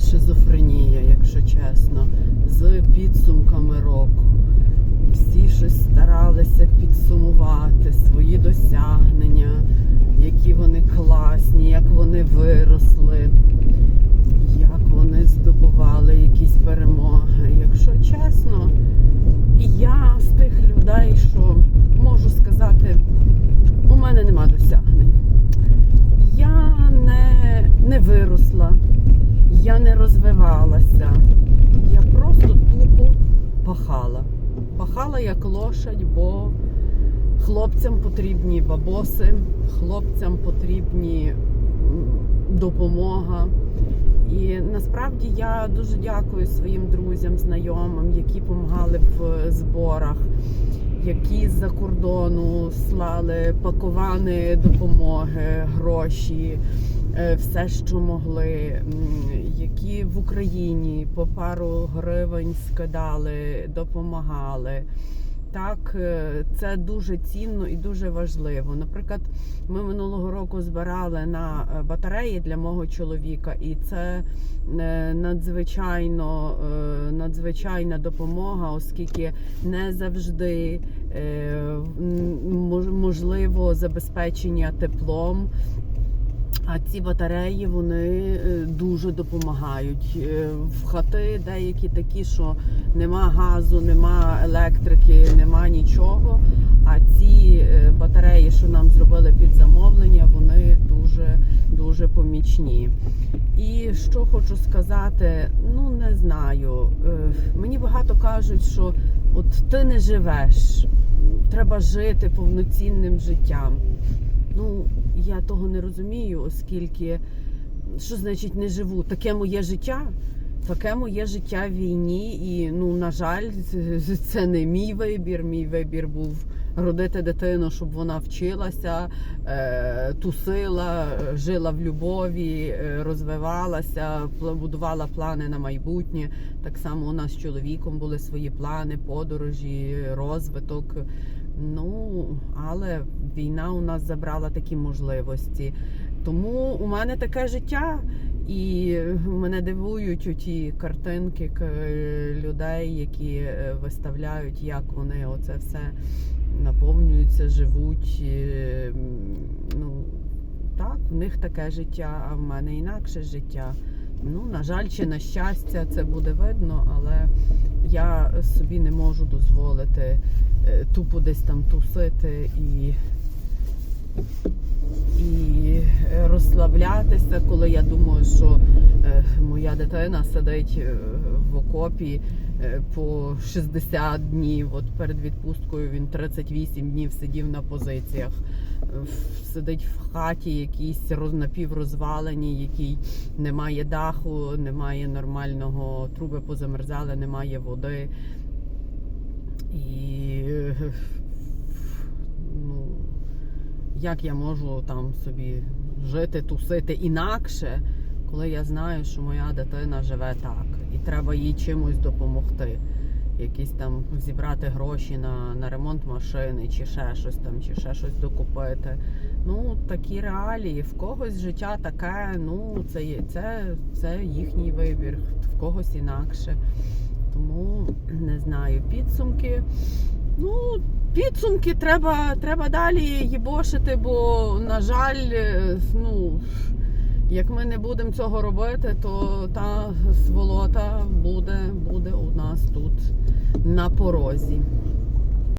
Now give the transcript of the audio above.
шизофренія, якщо чесно, з підсумками року. Всі щось старалися підсумувати свої досягнення, які вони класні, як вони виросли, як вони здобували якісь перемоги. Якщо чесно, я з тих людей, що можу сказати, у мене нема досягнень. Я не, не виросла, не розвивалася. Я просто тупо пахала. Пахала як лошадь, бо хлопцям потрібні бабоси, хлопцям потрібні допомога. І насправді я дуже дякую своїм друзям, знайомим, які допомагали в зборах, які з-за кордону слали пакувани допомоги, гроші, е, все, що могли, які в Україні по пару гривень скидали, допомагали. Так, е, це дуже цінно і дуже важливо. Наприклад, ми минулого року збирали на е, батареї для мого чоловіка, і це е, надзвичайно надзвичайна допомога, оскільки не завжди можливо забезпечення теплом. А ці батареї вони е, дуже допомагають. Е, В хати деякі такі, що нема газу, нема електрики, нема нічого. А ці е, батареї, що нам зробили під замовлення, вони дуже дуже помічні. І що хочу сказати, ну не знаю. Мені багато кажуть, що от ти не живеш, треба жити повноцінним життям. Ну, я того не розумію, оскільки що значить не живу? Таке моє життя. Таке моє життя в війні, і ну на жаль, це не мій вибір. Мій вибір був родити дитину, щоб вона вчилася, е, тусила, жила в любові, е, розвивалася, будувала плани на майбутнє. Так само у нас з чоловіком були свої плани, подорожі, розвиток. Ну, але війна у нас забрала такі можливості. Тому у мене таке життя, і мене дивують ті картинки людей, які е, виставляють, як вони оце все наповнюються, живуть. Е, Ну, так, в них таке життя, а в мене інакше життя. Ну, на жаль, чи на щастя, це буде видно, але я собі не можу дозволити е, тупо десь там тусити і, і е, розслаблятися, коли я думаю, що е, моя дитина сидить в окопі по 60 днів. От перед відпусткою він 38 днів сидів на позиціях. Сидить в хаті якійсь роз- напіврозваленій, якій немає даху, немає нормального труби позамерзали, немає води. І ну, як я можу там собі жити, тусити інакше, коли я знаю, що моя дитина живе так, і треба їй чимось допомогти. Якісь там зібрати гроші на, на ремонт машини, чи ще щось там, чи ще щось докупити. Ну, такі реалії. В когось життя таке, ну, це, це, це їхній вибір, в когось інакше. Тому не знаю, підсумки. Ну, підсумки треба, треба далі їбошити, бо, на жаль, е, ну, як ми не будемо цього робити, то та сволота буде, буде у нас тут на порозі.